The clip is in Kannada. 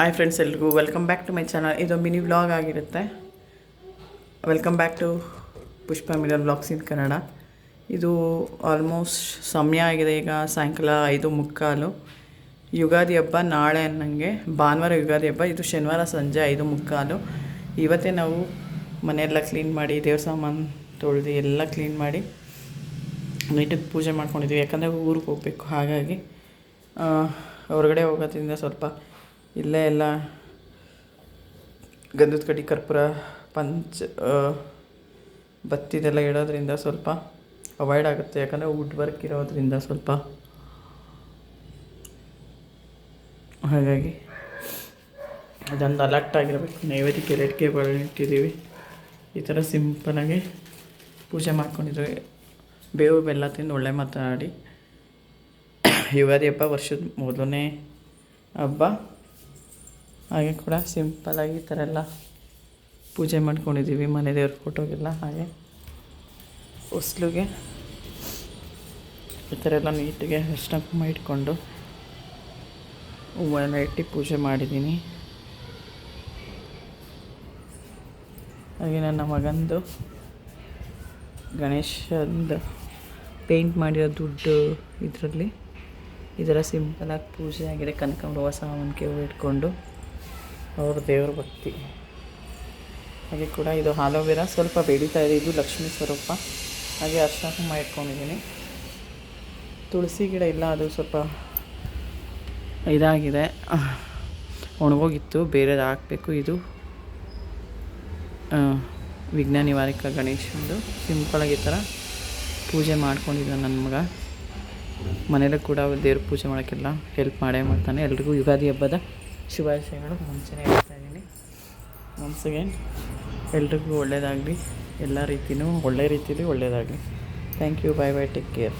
ಹಾಯ್ ಫ್ರೆಂಡ್ಸ್ ಎಲ್ರಿಗೂ welcome back to my channel ಇದು ಮಿನಿ ವ್ಲಾಗ್ ಆಗಿರುತ್ತೆ. Welcome back to Pushpa Milan vlogs in Kannada ಇದು ಆಲ್ಮೋಸ್ಟ್ ಸಮಯ ಆಗಿದೆ, ಈಗ ಸಾಯಂಕಾಲ ಐದು ಮುಕ್ಕಾಲು. ಯುಗಾದಿ ಹಬ್ಬ ನಾಳೆ ಅನ್ನಂಗೆ, ಭಾನುವಾರ ಯುಗಾದಿ ಹಬ್ಬ, ಇದು ಶನಿವಾರ ಸಂಜೆ ಐದು ಮುಕ್ಕಾಲು. ಇವತ್ತೇ ನಾವು ಮನೆಯೆಲ್ಲ ಕ್ಲೀನ್ ಮಾಡಿ, ದೇವ್ರ ಸಾಮಾನು ತೊಳೆದು ಎಲ್ಲ ಕ್ಲೀನ್ ಮಾಡಿ, ನೀಟಾಗಿ ಪೂಜೆ ಮಾಡ್ಕೊಂಡಿದ್ದೀವಿ ಯಾಕಂದರೆ ಊರಿಗೆ ಹೋಗಬೇಕು, ಹಾಗಾಗಿ ಹೊರಗಡೆ ಹೋಗೋದ್ರಿಂದ ಸ್ವಲ್ಪ ಇಲ್ಲೇ ಎಲ್ಲ ಗಂಧದ ಕಡ್ಡಿ, ಕರ್ಪೂರ, ಪಂಚ ಬತ್ತಿದೆಲ್ಲ ಇಡೋದ್ರಿಂದ ಸ್ವಲ್ಪ ಅವಾಯ್ಡ್ ಆಗುತ್ತೆ. ಯಾಕಂದರೆ ವುಡ್ ವರ್ಕ್ ಇರೋದ್ರಿಂದ ಸ್ವಲ್ಪ. ಹಾಗಾಗಿ ಅದೊಂದು ಅಲರ್ಟ್ ಆಗಿರಬೇಕು. ನೈವೇದ್ಯಕ್ಕೆ ಎರಡಿಕೆ ಇಟ್ಟಿದ್ದೀವಿ. ಈ ಥರ ಸಿಂಪಲಾಗಿ ಪೂಜೆ ಮಾಡ್ಕೊಂಡಿದ್ವಿ ಬೇವು ಬೆಲ್ಲ ತಿಂದು ಒಳ್ಳೆ ಮಾತಾಡಿ. ಯುಗಾದಿ ಹಬ್ಬ ವರ್ಷದ ಮೊದಲನೇ ಹಬ್ಬ. ಹಾಗೆ ಕೂಡ ಸಿಂಪಲ್ಲಾಗಿ ಈ ಥರ ಎಲ್ಲ ಪೂಜೆ ಮಾಡ್ಕೊಂಡಿದ್ದೀವಿ ಮನೆ ದೇವ್ರ ಫೋಟೋಗೆಲ್ಲ, ಹಾಗೆ ಹೊಸ್ಲಿಗೆ ಈ ಥರ ಎಲ್ಲ ನೀಟಿಗೆ ಅರ್ಶಿನ ಕುಂಕುಮ ಇಟ್ಕೊಂಡು ಹೂವೆಲ್ಲ ಇಟ್ಟು ಪೂಜೆ ಮಾಡಿದ್ದೀನಿ. ಹಾಗೆ ನನ್ನ ಮಗಂದು ಗಣೇಶಂದು ಪೇಂಟ್ ಮಾಡಿರೋ ದುಡ್ಡು ಇದರಲ್ಲಿ. ಇದರ ಸಿಂಪಲಾಗಿ ಪೂಜೆ ಆಗಿದೆ. ಕನಕಾಂಬ ಸಾವನ್ಕೆ ಹೂವು ಇಟ್ಕೊಂಡು. ಅವ್ರ ದೇವ್ರ ಭಕ್ತಿ. ಹಾಗೆ ಕೂಡ ಇದು ಆಲೋವೆರಾ ಸ್ವಲ್ಪ ಬೆಳೀತಾ ಇದೆ. ಇದು ಲಕ್ಷ್ಮೀ ಸ್ವರೂಪ. ಹಾಗೆ ಅರ್ಶನ ಕುಂಕುಮ ಇಟ್ಕೊಂಡಿದ್ದೀನಿ. ತುಳಸಿ ಗಿಡ ಇಲ್ಲ, ಅದು ಸ್ವಲ್ಪ ಇದಾಗಿದೆ. ಒಣಗೋಗಿತ್ತು, ಬೇರೆದು ಹಾಕಬೇಕು. ಇದು ವಿಘ್ನ ನಿವಾರಕ ಗಣೇಶಂದು. ಸಿಂಪಲಾಗಿ ಈ ಥರ ಪೂಜೆ ಮಾಡ್ಕೊಂಡಿದ್ದ ನನ್ನ ಮಗ. ಮನೇಲಿ ಕೂಡ ದೇವ್ರ ಪೂಜೆ ಮಾಡೋಕ್ಕೆಲ್ಲ ಹೆಲ್ಪ್ ಮಾಡೇ ಮಾಡ್ತಾನೆ. ಎಲ್ರಿಗೂ ಯುಗಾದಿ ಹಬ್ಬದ ಶುಭಾಶಯಗಳು. ಮುಂಚೆನೇ ಹೇಳ್ತಾ ಇದ್ದೀನಿ. ಒನ್ಸ್ ಅಗೇನ್ ಎಲ್ರಿಗೂ ಒಳ್ಳೆಯದಾಗಲಿ ಎಲ್ಲ ರೀತಿಯೂ ಒಳ್ಳೆ ರೀತಿಯಲ್ಲಿ ಒಳ್ಳೆಯದಾಗಲಿ thank you bye bye take care